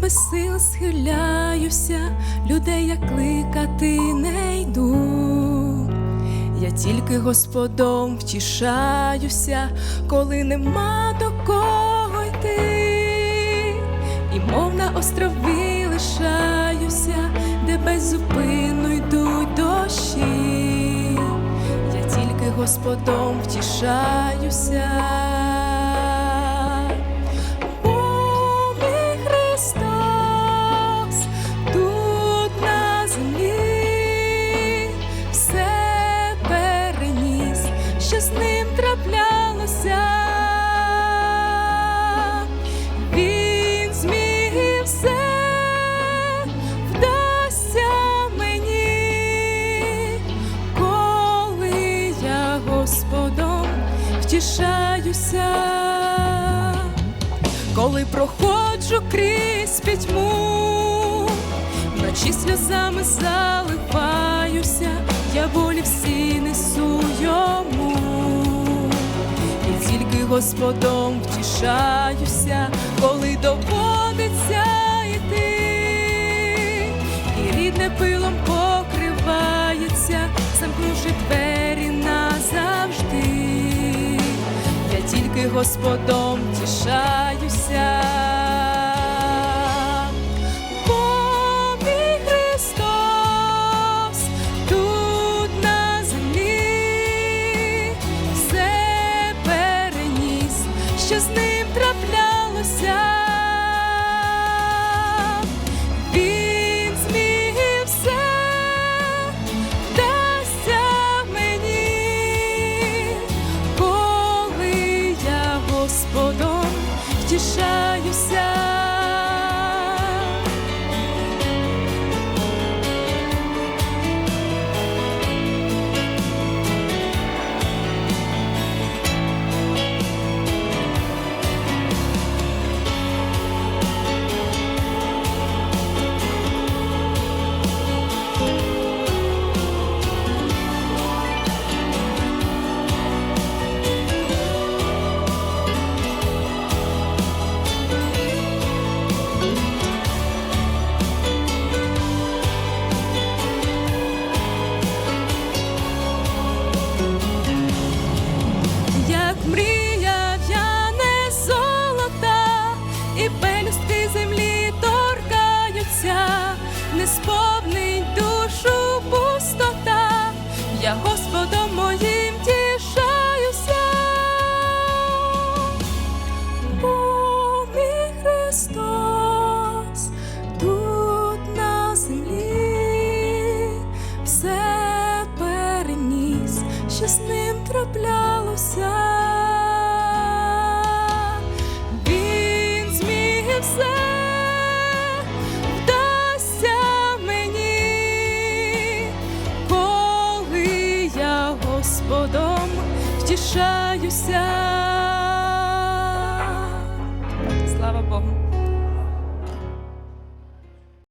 без сил схиляюся, людей я кликати не йду. Я тільки Господом втішаюся, коли нема до кого йти, і мов на острові лишаюся, де без зупину йдуть дощі. Я тільки Господом втішаюся. Траплялося. Він зміг все вдасться мені, коли я Господом втішаюся коли проходжу крізь пітьму, вночі сльозами заливаюся, я болі всі несу йому, Господом втішаюся, коли доводиться йти, і рідне пилом покривається, замкнувши двері назавжди я тільки Господом тішаюся. Що з ним траплялося. Він зміг все дасться мені, коли я Господом втішаюся. Землі торкаються, не сповнить душу пустота, я Господом моїм тішаюся, бо мій Христос тут на землі все переніс, що з ним траплялося. Втішаюся. Слава Богу.